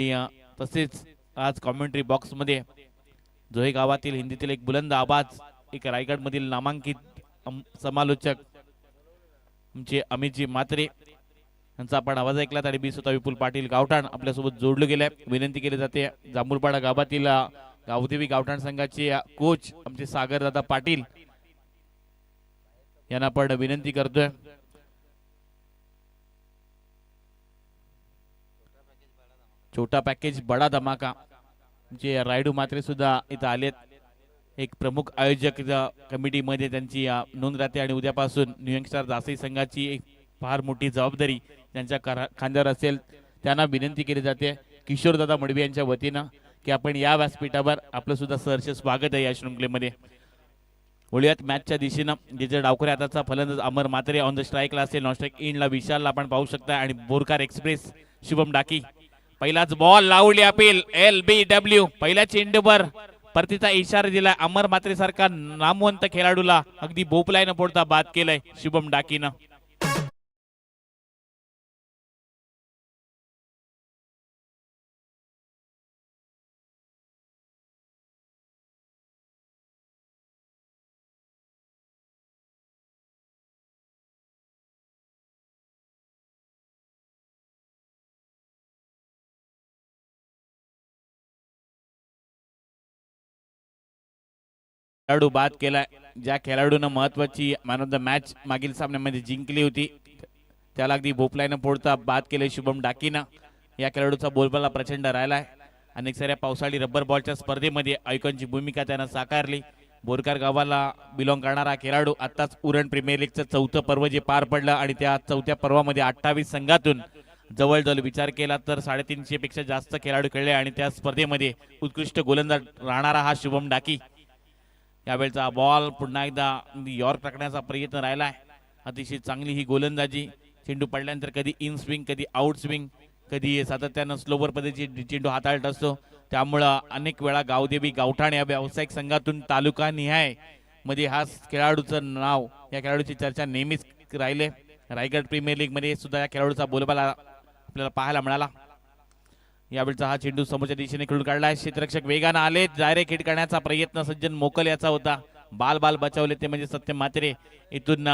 तसेच आज कॉमेंट्री बॉक्समध्ये जोहे गावातील हिंदीतील एक बुलंद आवाज एक रायगडमधील नामांकित समालोचक आमचे अमितजी म्हात्रे यांचा आपण आवाज ऐकला आणि बी स्वतः विपुल पाटील गावठाण आपल्यासोबत जोडलं गेले विनंती केली जाते जांभूळपाडा गावातील गावदेवी गावठाण संघाचे कोच आमचे सागरदादा पाटील यांना आपण विनंती करतोय. छोटा पॅकेज बडा धमाका. जे रायडू मात्रे सुद्धा इथं आलेत. एक प्रमुख आयोजक कमिटीमध्ये त्यांची नोंद राहते आणि उद्यापासून न्यू यंगस्टार जासई संघाची एक फार मोठी जबाबदारी त्यांच्या खांद्यावर असेल. त्यांना विनंती केली जाते किशोरदादा मडवी यांच्या वतीनं की आपण या व्यासपीठावर आपलं सुद्धा सहर्ष स्वागत आहे या शृंखलेमध्ये. वळूयात मॅचच्या दिशेनं. जे डावखरे हाताचा फलंदाज अमर मात्रे ऑन द स्ट्राईकला असेल नॉन स्ट्राईक इनला विशालला आपण पाहू शकता. आणि बोरकार एक्सप्रेस शुभम डाकी. पहिलाच बॉल लावली अपील एल बी डब्ल्यू पहिल्या चेंडूवर परतीचा इशारा दिला अमर मात्रे सारखा नामवंत खेळाडूला अगदी भोपलायनं पोडता बाद केलंय शुभम डाकीनं. खेळाडू बाद केलाय ज्या खेळाडूनं महत्वाची मॅन ऑफ द मॅच मागील सामन्यामध्ये जिंकली होती त्याला अगदी भोपलायनं फोडता बाद केले शुभम डाकीनं. या खेळाडूचा बोलबाला प्रचंड राहिलाय. अनेक साऱ्या पावसाळी रब्बर बॉलच्या स्पर्धेमध्ये आयकॉनची भूमिका त्यानं साकारली. बोरकार गावाला बिलॉंग करणारा खेळाडू आत्ताच उरण प्रीमियर लीगचं चौथं पर्व जे पार पडलं आणि त्या चौथ्या पर्वामध्ये अठ्ठावीस संघातून जवळजवळ विचार केला तर साडेतीनशे पेक्षा जास्त खेळाडू खेळले आणि त्या स्पर्धेमध्ये उत्कृष्ट गोलंदाज राहणारा हा शुभम डाकी. यावेळचा बॉल पुन्हा एकदा यॉर्क टाकण्याचा प्रयत्न राहिला आहे अतिशय चांगली ही गोलंदाजी. चेंडू पडल्यानंतर कधी इन स्विंग कधी आउट स्विंग कधी सातत्यानं स्लोवर पद्धतीची चेंडू हाताळत असतो. त्यामुळं अनेक वेळा गावदेवी गावठाण या व्यावसायिक संघातून तालुका निहायमध्ये हा खेळाडूचं नाव या खेळाडूची चर्चा नेहमीच राहिले. रायगड प्रीमियर लीगमध्ये सुद्धा या खेळाडूचा बोलबाला आपल्याला पाहायला मिळाला. यावेळचा हा चेंडू समोरच्या दिशेने खेळून काढला क्षेत्ररक्षक वेगानं आले डायरेक्ट हिट करण्याचा प्रयत्न सज्जन मोकल याचा होता. बाल बाल बचावले ते म्हणजे सत्य मात्रे इथून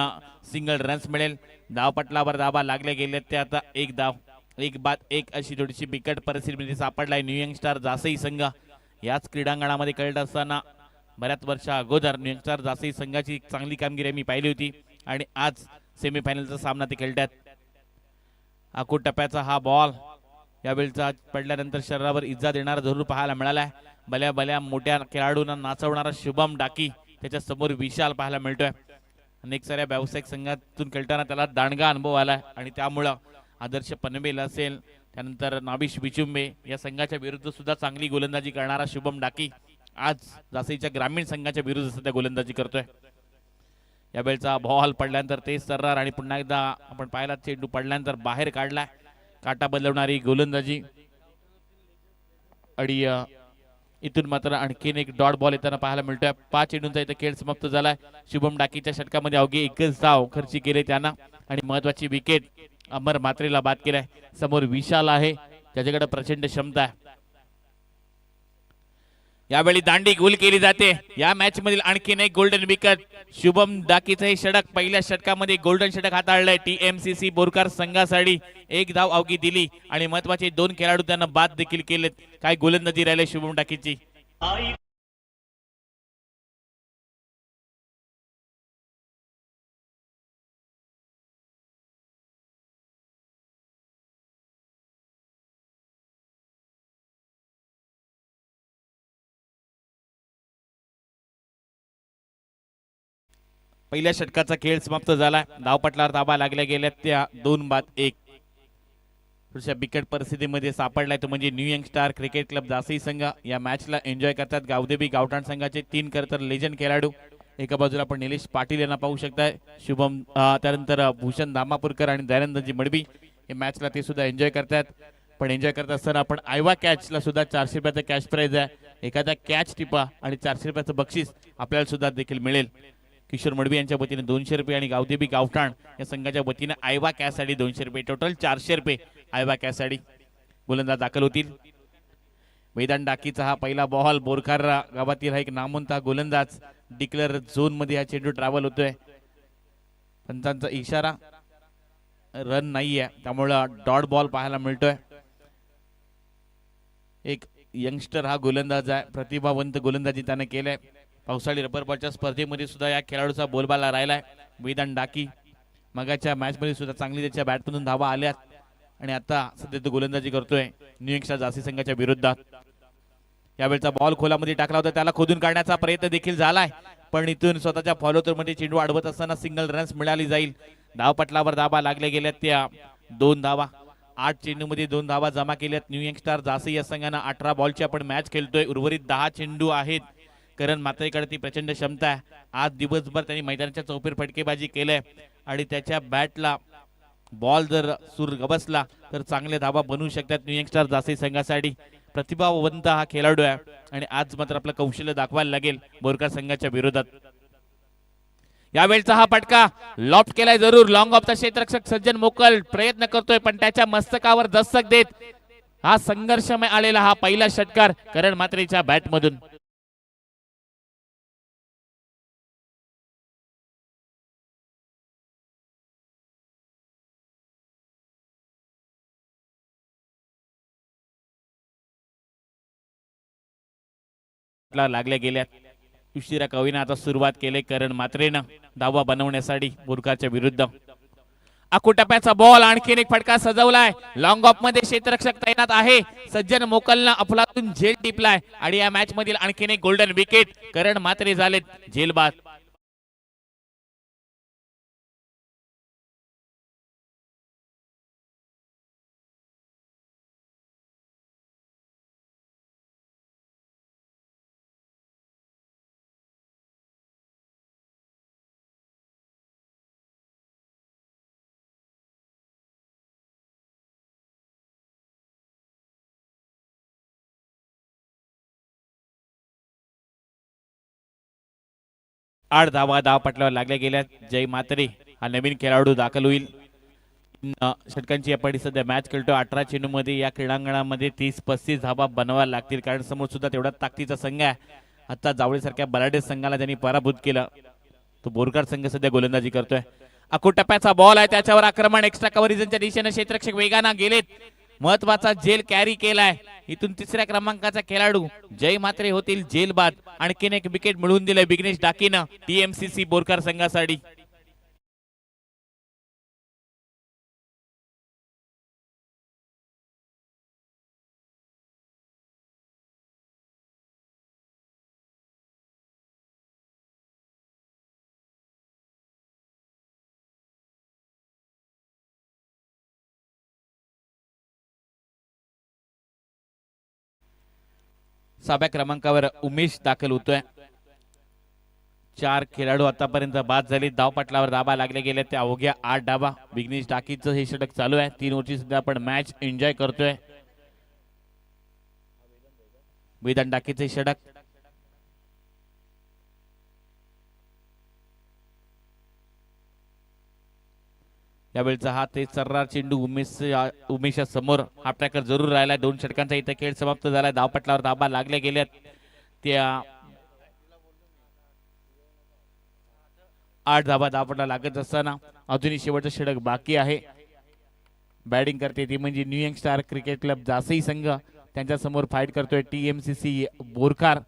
सिंगल रन्स मिळेल. धावपटलावर दाबा लागले गेले ते आता एक धाव एक बाद एक अशी थोडीशी बिकट परिस्थितीमध्ये सापडलाय न्यू यंग स्टार जासई संघ. याच क्रीडांगणामध्ये कळत असताना बऱ्याच वर्षा अगोदर न्यू यंग स्टार जासई संघाची चांगली कामगिरी मी पाहिली होती आणि आज सेमीफायनलचा सामना ते खेळतात आखूट टप्प्याचा हा बॉल यावेळचा पडल्यानंतर शरीरावर इजा देणारा जरूर पाहायला मिळालाय. भल्या भल्या मोठ्या खेळाडूंना नाचवणारा शुभम डाकी त्याच्यासमोर विशाल पाहायला मिळतोय. अनेक साऱ्या व्यावसायिक संघातून खेळताना त्याला दांडगा अनुभव आला आणि त्यामुळं आदर्श पनवेल असेल त्यानंतर नाभिश बिचुंबे या संघाच्या विरुद्ध सुद्धा चांगली गोलंदाजी करणारा शुभम डाकी आज जासईच्या ग्रामीण संघाच्या विरुद्ध सध्या गोलंदाजी करतोय. यावेळचा बॉल पडल्यानंतर तेज सर्रार आणि पुन्हा एकदा आपण पाहिला चेंडू पडल्यानंतर बाहेर काढलाय. काटा बदलवणारी गोलंदाजी. आणि इथून मात्र आणखीन एक डॉट बॉल येताना पाहायला मिळतोय. पाच चेंडूंचा इथं खेळ समाप्त झालाय. शुभम डाकीच्या षटकामध्ये अवघे एकच धाव खर्ची केले त्यांना. आणि महत्वाची विकेट अमर मात्रेला बाद केलाय. समोर विशाल आहे. त्याच्याकडे प्रचंड क्षमता आहे. यावेळी दांडी गोल केली जाते. या मॅच मधील आणखीन एक गोल्डन विकेट शुभम डाकीचं हे षटक पहिल्या षटकामध्ये गोल्डन षटक हाताळलंय T M C C Borkar संघासाठी. एक धाव अवघी दिली आणि महत्त्वाचे दोन खेळाडू त्यांना बाद देखील केलेत. काय गोलंदाजी राहिले शुभम डाकीची. पहिल्या षटकाचा खेळ समाप्त झाला. धावपटलावर ताबा लागल्या गेल्या. त्या दोन बाद एक. थोड्याशा बिकट परिस्थितीमध्ये सापडलाय तो म्हणजे new young star cricket club Jasai संघ. या मॅचला एन्जॉय करतात गावदेवी गावठाण संघाचे तीन तर लेजंड खेळाडू. एका बाजूला आपण निलेश पाटील यांना पाहू शकताय. शुभम त्यानंतर भूषण धामापूरकर आणि दयानंदजी मडबी. या मॅचला ते सुद्धा एन्जॉय करतात. पण एन्जॉय करत असताना आपण आयवा कॅचला सुद्धा चारशे रुपयाचा कॅश प्राईज आहे. एखादा कॅच टिपा आणि चारशे रुपयाचं बक्षीस आपल्याला सुद्धा देखील मिळेल. किशोर मडवी यांच्या वतीने दोनशे रुपये आणि गावदेवी गावठाण या संघाच्या वतीने आयवा कॅचसाठी दोनशे रुपये. टोटल चारशे रुपये आयवा कॅचसाठी गोलंदाज दाखल होतील. मैदान डाकीचा हा पहिला बॉल बोरखारा गावातील हा एक नामवंत गोलंदाज डिक्लेअर झोनमध्ये हा चेंडू ट्रॅव्हल होतोय. पंचांचा इशारा. रन नाहीये त्यामुळं डॉट बॉल पाहायला मिळतोय. एक यंगस्टर हा गोलंदाज आहे प्रतिभावंत गोलंदाजी त्याने केलंय. पावसाळी रबर बॉलच्या स्पर्धेमध्ये सुद्धा या खेळाडूचा बोलबाला राहिलाय. मैदान डाकी. मगाच्या मॅच मध्ये सुद्धा चांगली त्याच्या बॅटमधून धावा आल्यात आणि आता सध्या तो गोलंदाजी करतोय न्यूयॉर्कच्या जासी संघाच्या विरोधात. यावेळचा बॉल खोलामध्ये टाकला होता. त्याला खोदून काढण्याचा प्रयत्न देखील झालाय. पण इथून स्वतःच्या फॉलोतरमध्ये चेंडू अडवत असताना सिंगल रन्स मिळाली जाईल. धावपटलावर धाबा लागल्या गेल्यात त्या दोन धावा. आठ चेंडूमध्ये दोन धावा जमा केल्यात न्यूयॉर्क स्टार जासी या संघानं. अठरा बॉलची आपण मॅच खेळतोय. उर्वरित दहा चेंडू आहेत. करण मात्रेकडे ती प्रचंड क्षमता आहे. आज दिवसभर त्यांनी मैदानाच्या चौफेर फटकेबाजी केलंय. आणि त्याच्या बॅटला बॉल जर सूर गबसला तर चांगले धाबा बनवू शकतात न्यूयॉर्क स्टार जासी संघासाठी. प्रतिभावंत हा खेळाडू आहे. आणि आज मात्र आपलं कौशल्य दाखवायला लागेल बोरकर संघाच्या विरोधात. यावेळचा हा फटका लॉफ्ट केलाय जरूर. लॉंग ऑफचा क्षेत्ररक्षक सज्जन मोकल प्रयत्न करतोय पण त्याच्या मस्तकावर दस्तक देत हा संघर्षमय आलेला हा पहिला षटकार करण मात्रेच्या बॅट ला लागल्या गेल्यात. उशिरा कवीनं आता सुरुवात केली करण मात्रेनं धावा बनवण्यासाठी बुरखाच्या विरुद्ध. अकुटप्याचा बॉल आणखीन एक फटका सजवलाय. लॉंग ऑफमध्ये क्षेत्ररक्षक तैनात आहे. सज्जन मोकलनं अफलातून झेल टिपलाय. आणि या मॅच मधील आणखीन एक गोल्डन विकेट करण मात्रे झालेत. झेलबाद आठ धावा धाव पटल्यावर लागल्या गेल्या. जय मात्रे हा नवीन खेळाडू दाखल होईल. षटकांची आपण सध्या मॅच खेळतो. अठरा चेंडू मध्ये या क्रीडांगणामध्ये तीस पस्तीस धावा बनवायला लागतील. कारण समोर सुद्धा तेवढा ताकदीचा संघ आहे. आता जावळीसारख्या बलाडे संघाला त्यांनी पराभूत केलं. तो बोरकार संघ सध्या गोलंदाजी करतोय. अकुटप्प्याचा बॉल आहे. त्याच्यावर आक्रमण. एक्स्ट्रा कव्हरिजनच्या दिशेने क्षेत्रक्षक वेगानं गेलेत. महत्त्वाचा जेल कॅरी केलाय. इथून तिसऱ्या क्रमांकाचा खेळाडू जय मात्रे होतील जेल बाद आणखीन एक विकेट मिळवून दिलंय विघ्नेश डाकीनं. टीएमसीसी बोरकर संघासाठी. सहाव्या क्रमांकावर उमेश दाखल होतोय. चार खेळाडू आतापर्यंत बाद झाले. धावपटलावर दाबा लागले गेले. त्या अवघ्या आठ डाबा. विघ्नेश डाकीचं हे षटक चालू आहे. तीन ओव्हरची सुद्धा आपण मॅच एन्जॉय करतोय. वेदन डाकीचे षटक. यावेळीचा हा ते सर्रार चेंडू उमेश उमेशा समोर हा ट्रॅकर जरूर राहिला दोन षटकांचा इथे खेळ समाप्त झालाय. धावपटलावर धाबा लागल्या गेल्यात. त्या आठ धाबा धावपटला लागत असताना अजूनही शेवटचा षटक बाकी आहे. बॅटिंग करते ती म्हणजे new young star cricket club Jasai संघ. त्यांच्यासमोर फाईट करतोय टीएमसीसी बोरकार.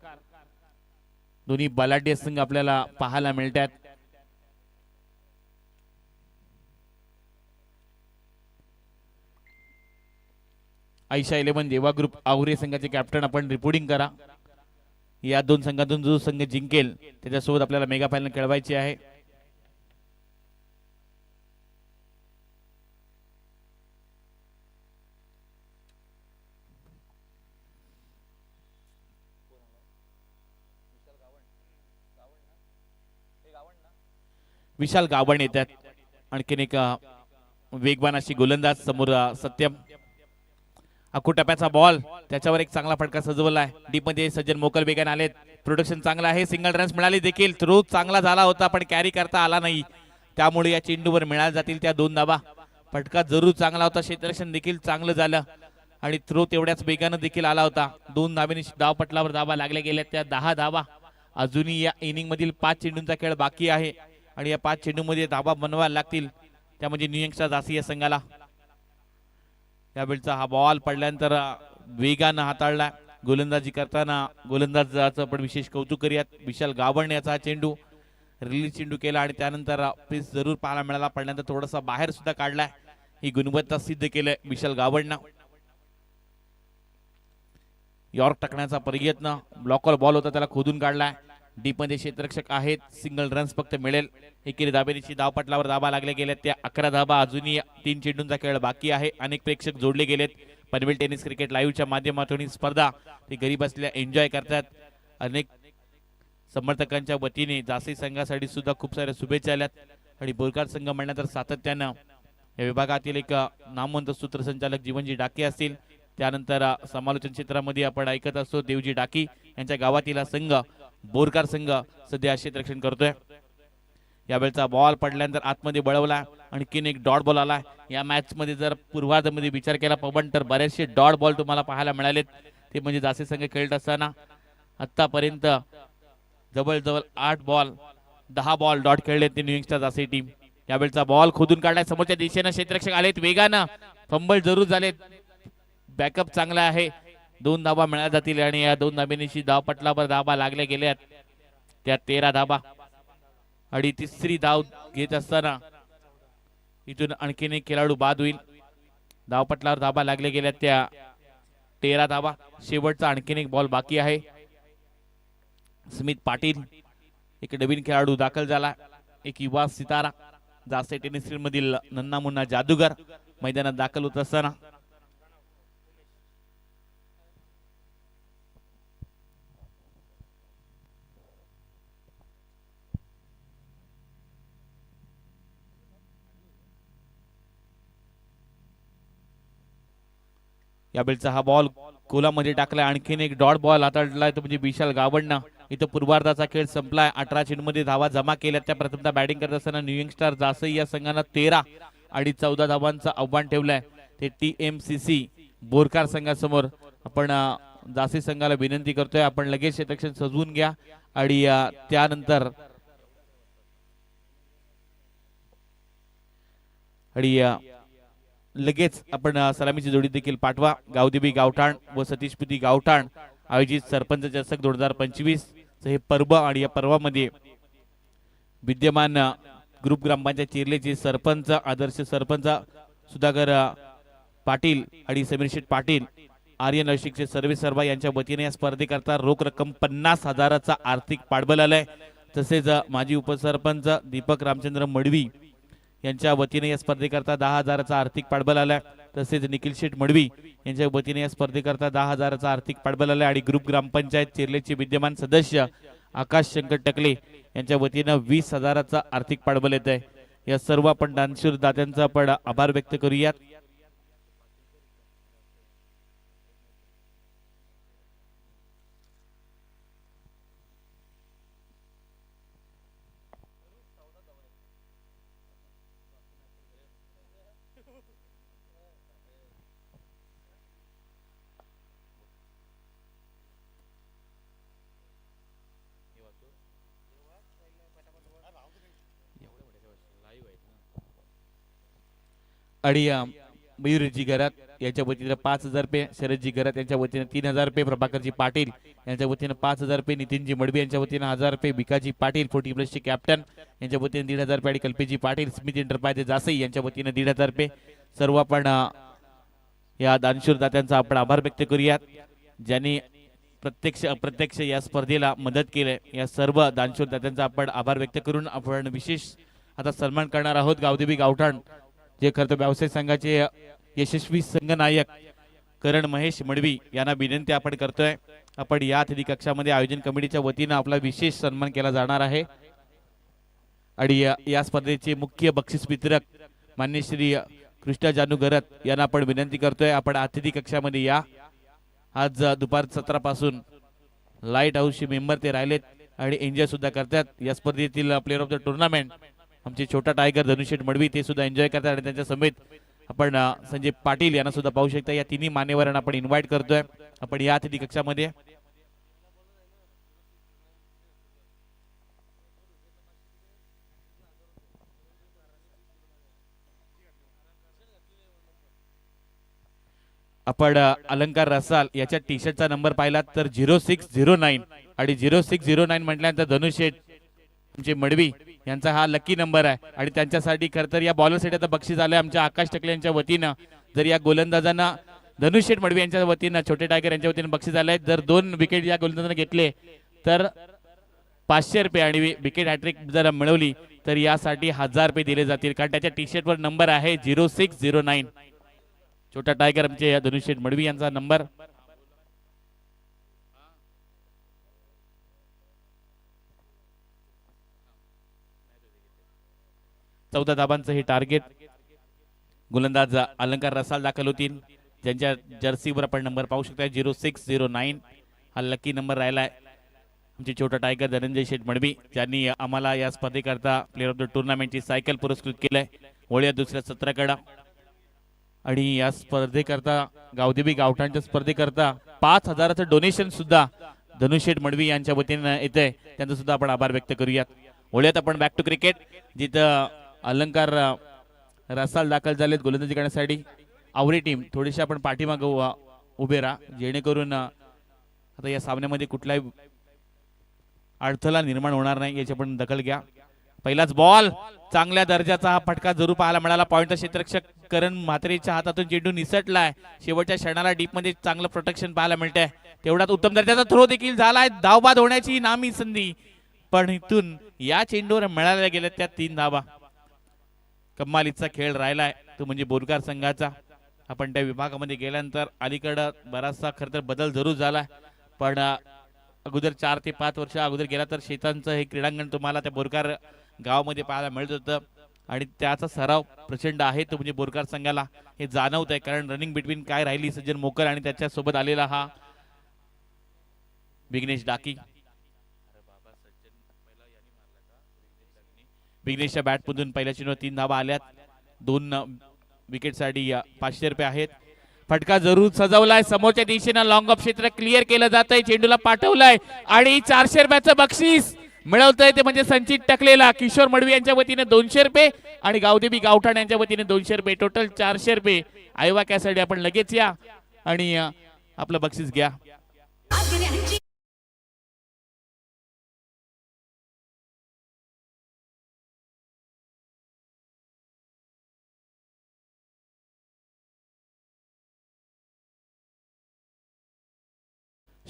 दोन्ही बलाढ्य संघ आपल्याला पाहायला मिळतात आयशा इलेव्हन म्हणजे देवा ग्रुप आवरे संघाचे कॅप्टन आपण रिपोर्टिंग करा. या दोन संघातून जो संघ जिंकेल त्याच्यासोबत आपल्याला मेगा फायनल खेळवायची आहे. विशाल गावण येतात. आणखीन एक वेगवान अशी गोलंदाज समोर सत्यम अखू टप्प्याचा बॉल त्याच्यावर एक चांगला फटका सजवला आहे. डीपमध्ये सज्जन मोकल वेगाने आलेत. प्रोडक्शन चांगलं आहे. सिंगल रन्स मिळाले देखील. थ्रो चांगला झाला होता पण कॅरी करता आला नाही. त्यामुळे या चेंडूवर मिळाल्या जातील त्या दोन धाबा फटका जरूर चांगला होता. क्षेत्ररक्षण देखील चांगलं झालं. आणि थ्रो तेवढ्याच वेगानं देखील आला होता. दोन धावेने धावपटलावर धावा लागल्या गेल्या. त्या दहा धावा अजूनही या इनिंग मधील पाच चेंडूंचा खेळ बाकी आहे. आणि या पाच चेंडूमध्ये धाबा बनवायला लागतील. त्या म्हणजे न्यूयॉर्कच्या जासी या संघाला. यावेळचा हा बॉल पडल्यानंतर वेगानं हाताळला. गोलंदाजी करताना गोलंदाजाचं पण विशेष कौतुक करूयात. विशाल गावण याचा हा चेंडू रिलीज चेंडू केला आणि त्यानंतर पीस जरूर पाहायला मिळाला. पडल्यानंतर थोडासा बाहेर सुद्धा काढलाय ही गुणवत्ता सिद्ध केलंय विशाल गावडनं. यॉर्क टाकण्याचा प्रयत्न. ब्लॉकवर बॉल होता त्याला खोदून काढलाय. डीपमध्ये क्षेत्ररक्षक आहेत. सिंगल रन्स फक्त मिळेल. एकेरी दाबेरीची धावपटलावर धाबा लागल्या गेल्या त्या अकरा धाबा अजूनही तीन चेंडूंचा खेळ बाकी आहे. अनेक प्रेक्षक जोडले गेलेत. पनवेल टेनिस क्रिकेट लाईव्हच्या माध्यमातून ही स्पर्धा ते घरी बसल्या एन्जॉय करतात. अनेक समर्थकांच्या वतीने जासी संघासाठी सुद्धा खूप साऱ्या शुभेच्छा आल्यात. आणि बोरकार संघ म्हणलं तर सातत्यानं या विभागातील एक नामवंत सूत्रसंचालक जीवनजी डाके असतील. त्यानंतर समालोचन क्षेत्रामध्ये आपण ऐकत असतो देवजी डाकी यांच्या गावातील हा संघ बोरकार संघ सध्या क्षेत्ररक्षण करतोय. यावेळेचा बॉल पडल्यानंतर आतमध्ये बळवला आणखीन एक डॉट बॉल आला. या मॅच मध्ये जर पूर्वार्धमध्ये विचार केला पवन तर बरेचसे डॉट बॉल तुम्हाला पाहायला मिळालेत. ते म्हणजे जासे संघ खेळत असताना आतापर्यंत जवळजवळ आठ बॉल दहा बॉल डॉट खेळले ते न्यू जासे टीम यावेळचा बॉल खोदून काढला समोरच्या दिशेनं क्षेत्ररक्षक आलेत. वेगानं फंबल जरूर झालेत. बॅकअप चांगला आहे. दोन धाबा मिळाल्या जातील आणि या दोन धाब्यानिशी धाव पटलावर धाबा लागल्या गेल्यात त्या तेरा धाबा आणि तिसरी धाव घेत असताना इथून आणखीन एक खेळाडू बाद होईल. धावपटलावर धाबा लागल्या गेल्या त्या तेरा धाबा. शेवटचा आणखीन एक बॉल बाकी आहे. स्मित पाटील एक नवीन खेळाडू दाखल झाला. एक युवा सितारा जासे टेनिस मधील नन्ना मुन्ना जादूगर मैदानात दाखल होत असताना यावेळचा हा बॉल कोलामध्ये टाकलाय. आणखीन एक डॉट बॉल हाताळलाय तो म्हणजे विशाल गावडनं इथं पूर्वार्धाचा खेळ संपलाय. अठरा चेंडूमध्ये धावा जमा केल्या त्या प्रथमदा बॅटिंग करत असताना न्यूइंग स्टार जासई या संघानं तेरा आणि चौदा धावांचं आव्हान ठेवलंय. ते T M C C Borkar संघासमोर आपण अं, जासी संघाला विनंती करतोय. आपण लगेच क्षेत्रक्षण सजवून घ्या आणि त्यानंतर आणि लगेच आपण सलामीची जोडी देखील पाठवा. गावदेवी गावठाण व सतीशपुती गावठाण आयोजित सरपंच चषक दोन हजार पंचवीस. हे पर्व आणि या पर्वामध्ये विद्यमान ग्रुप ग्रामपंचायत चिरलेचे सरपंच आदर्श सरपंच सुधाकर पाटील आणि समीर शेठ पाटील आर्यन अशिकचे सर्वे सर्वा यांच्या वतीने या स्पर्धेकरता रोख रक्कम पन्नास हजाराचा आर्थिक पाठबळ आलाय. तसेच माजी उपसरपंच दीपक रामचंद्र मडवी यांच्या वतीने या स्पर्धेकरता दहा हजाराचा आर्थिक पाठबळ आलाय. तसेच निखिल शेठ मडवी यांच्या वतीने या स्पर्धेकरता दहा हजाराचा आर्थिक पाठबळ आलाय आणि ग्रुप ग्रामपंचायत चिरलेचे विद्यमान सदस्य आकाश शंकर टकले यांच्या वतीनं वीस हजाराचा आर्थिक पाठबळ येत आहे या सर्व आपण दानशूर दात्यांचा आपण आभार व्यक्त करूयात. आणि मयूरजी घरात यांच्या वतीनं पाच हजार रुपये शरदजी घरात यांच्या वतीने तीन हजार रुपये प्रभाकरजी पाटील यांच्या वतीनं पाच हजार रुपये नितीनजी मडबी यांच्या वतीनं हजार रुपये भिकाजी पाटील फोर्टी प्लसचे कॅप्टन यांच्या वतीनं दीड हजार रुपये आणि कल्पेजी पाटील स्मिथ एंटरप्राइजेस जासई यांच्या वतीनं दीड हजार रुपये. सर्व आपण या दानशूर दात्यांचा आपण आभार व्यक्त करूयात ज्यांनी प्रत्यक्ष अप्रत्यक्ष या स्पर्धेला मदत केली या सर्व दानशूर दात्यांचा आपण आभार व्यक्त करून आपण विशेष आता सन्मान करणार आहोत गावदेवी गावठाण. जे खरं तर व्यावसायिक संघाचे यशस्वी संघनायक करण महेश मडवी यांना विनंती आपण करतोय. आपण या अतिथी कक्षामध्ये आयोजन कमिटीच्या वतीनं आपला विशेष सन्मान केला जाणार आहे. आणि या- या स्पर्धेचे मुख्य बक्षीस वितरक मान्य श्री कृष्णा जानू गरत यांना आपण विनंती करतोय. आपण अतिथी कक्षामध्ये या. आज दुपार सतरा पासून लाइट हाऊसचे मेंबर ते राहिलेत आणि एन्जॉय सुद्धा करतात. या स्पर्धेतील प्लेअर ऑफ द टुर्नामेंट आमचे छोटा टायगर धनुषेठ मडवी ते सुद्धा एन्जॉय करतात आणि त्यांच्या समेत आपण संजय पाटील यांना सुद्धा पाहू शकता. या तिन्ही मान्यवरांना आपण इन्व्हाइट करतोय. आपण या अतिथी कक्षामध्ये. आपण अलंकार रसाल याच्या टी शर्टचा नंबर पाहिला तर झिरो सिक्स झिरो नाईन आणि झिरो सिक्स झिरो नाईन म्हटल्यानंतर धनुषेठ आमचे मडवी यांचा हा लकी नंबर आहे. आणि त्यांच्यासाठी खरं तर या बॉलरसाठी आता बक्षीस आलं आमच्या आकाश टकले यांच्या वतीनं. जर या गोलंदाजांना धनुष शेठ मडवी यांच्या वतीनं छोटे टायगर यांच्या वतीनं बक्षीस आलं आहे जर दोन विकेट या गोलंदाजांना घेतले तर पाचशे रुपये आणि विकेट हॅट्रिक जर मिळवली तर यासाठी हजार रुपये दिले जातील. कारण त्याच्या टी शर्टवर नंबर आहे झिरो सिक्स झिरो नाईन छोटा टायगर आमचे या धनुष शेठ मडवी यांचा नंबर चौदा धाबांचं हे टार्गेट गोलंदाज अलंकार रसाल दाखल होतील. ज्यांच्या जर्सीवर आपण नंबर पाहू शकता झिरो सिक्स झिरो नाईन हा लकी नंबर राहिलाय. आमचे छोटा टायगर धनंजय शेठ मडवी ज्यांनी आम्हाला या स्पर्धेकरता प्लेअर ऑफ द टुर्नामेंटची सायकल पुरस्कृत केलंय. होळ्या दुसऱ्या सत्राकडा. आणि या स्पर्धेकरता गावदेवी गावठाणच्या स्पर्धेकरता पाच हजाराचं डोनेशन सुद्धा धनुष शेठ मडवी यांच्या वतीनं येतंय. त्यांचा सुद्धा आपण आभार व्यक्त करूयात. होळ्यात आपण बॅक टू क्रिकेट जिथं अलंकार रसाल दाखल झालेत गोलंदाजी करण्यासाठी. आवरी टीम थोडीशी आपण पाठीमागं उभे राहा. जेणेकरून आता या सामन्यामध्ये कुठलाही अडथळा निर्माण होणार नाही याची आपण दखल घ्या. पहिलाच बॉल चांगल्या दर्जाचा हा फटका जरूर पाहायला मिळाला. पॉईंटचा क्षेत्ररक्षक करण म्हात्रेच्या हातातून चेंडू निसटलाय. शेवटच्या क्षणाला डीपमध्ये चांगलं प्रोटेक्शन पाहायला मिळतंय. तेवढाच उत्तम दर्जाचा थ्रो देखील झालाय. धावबाद होण्याची नामी संधी. पण इथून या चेंडूवर मिळाल्या गेल्या त्या तीन धाबा कम्मालीचा खेळ राहिलाय तो म्हणजे बोरकार संघाचा. आपण त्या विभागामध्ये गेल्यानंतर अलीकडं बराचसा खरं तर बदल जरूर झाला पण अगोदर चार ते पाच वर्ष अगोदर गेला तर शेतांचं हे क्रीडांगण तुम्हाला त्या बोरकार गावामध्ये पाहायला मिळत होतं. आणि त्याचा सराव प्रचंड आहे तो म्हणजे बोरकार संघाला. हे जाणवत आहे कारण रनिंग बिटवीन काय राहिली सज्जन मोकर आणि त्याच्यासोबत आलेला हा विघ्नेश डाकी. विघ्नेशच्या बॅटमधून पहिल्या चेंडूवर तीन धाबा आल्यात. दोन विकेटसाठी पाचशे रुपये आहेत. फटका जरूर सजवलाय. समोरच्या दिशेनं लॉंग ऑफ क्षेत्र क्लिअर केलं जात आहे चेंडूला पाठवलाय. आणि चारशे रुपयाचं बक्षीस मिळवतंय ते म्हणजे संचित टकलेला. किशोर मडवी यांच्या वतीने दोनशे रुपये आणि गावदेवी गावठाण यांच्या वतीने दोनशे रुपये. टोटल चारशे रुपये. आयोवा कॅसाठी आपण लगेच या आणि आपलं बक्षीस घ्या.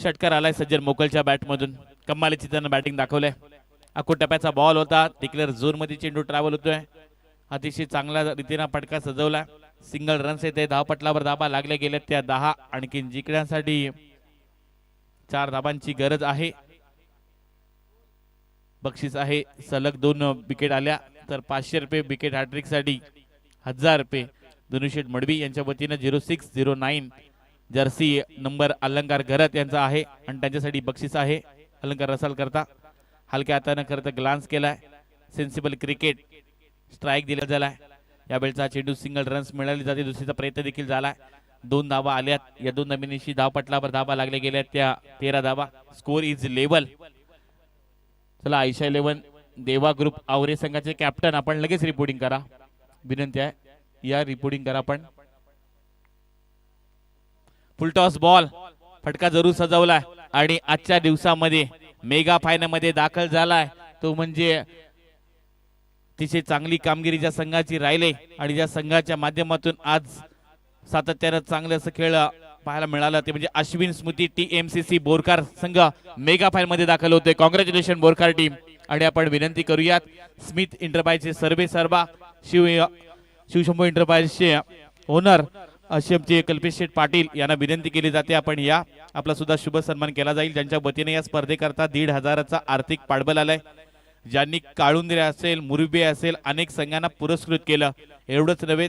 षटकार आलाय सज्जन मोकलच्या बॅटमधून. कम्मालीची त्यानं बॅटिंग दाखवलंय. अको टप्प्याचा बॉल होता. डिक्लेअर झोनमध्ये चेंडू ट्रॅव्हल होतोय. अतिशय चांगल्या रीतीनं फटका सजवला. सिंगल रन्स येते. धावपटलावर धाबा लागले गेले त्या दहा आणखी जिंकण्यासाठी चार धाबांची गरज आहे. बक्षीस आहे. सलग दोन विकेट आल्या. तर पाचशे रुपये विकेट हॅट्रिकसाठी हजार रुपये. धनुषेठ मडवी यांच्या वतीनं zero six zero nine jersey number Alankar Gharat यांचा आहे आणि त्यांच्यासाठी बक्षीस आहे. अलंकार रसाल करता हलक्या हातानं खरं तर ग्लान्स केलाय. सेन्सिबल क्रिकेट स्ट्राईक दिला झालाय. या वेळचा चेंडू सिंगल रन्स मिळाली जाते. दुसरीचा प्रयत्न देखील झालाय. दोन धावा आल्यात. या दोन नमिनीशी धावपटलावर धावा लागल्या गेल्या त्या तेरा धावा. स्कोर इज लेवल चला आयशा इलेव्हन देवा ग्रुप आवरे संघाचे कॅप्टन आपण लगेच रिपोर्टिंग करा. विनंती आहे. या रिपोर्टिंग करा आपण. Full toss ball. फटका जरूर सजवलाय. आणि आजच्या दिवसामध्ये मेगा फायनलमध्ये दाखल झालाय. तो म्हणजे तिची चांगली कामगिरी ज्या संघाची राहिले आणि ज्या संघाच्या माध्यमातून आज सातत्यानं चांगलं असं खेळ पाहायला मिळालं. ते म्हणजे Ashwin Smruti T M C C Borkar संघ मेगा फायनलमध्ये दाखल होते कॉंग्रॅच्युलेशन बोरकार टीम आणि आपण विनंती करूयात स्मिथ इंटरप्राइजचे सर्वे सर्वा शिव शिवशंभू इंटरप्राइजचे ओनर असे आमचे कल्पेश शेठ पाटील यांना विनंती केली जाते. आपण या आपला सुद्धा शुभ सन्मान केला जाईल. ज्यांच्या वतीने या स्पर्धेकरता दीड हजाराचा आर्थिक पाठबळ आलाय. ज्यांनी काळुंद्रे असेल मुरुबे असेल अनेक संघांना पुरस्कृत केलं. एवढंच नव्हे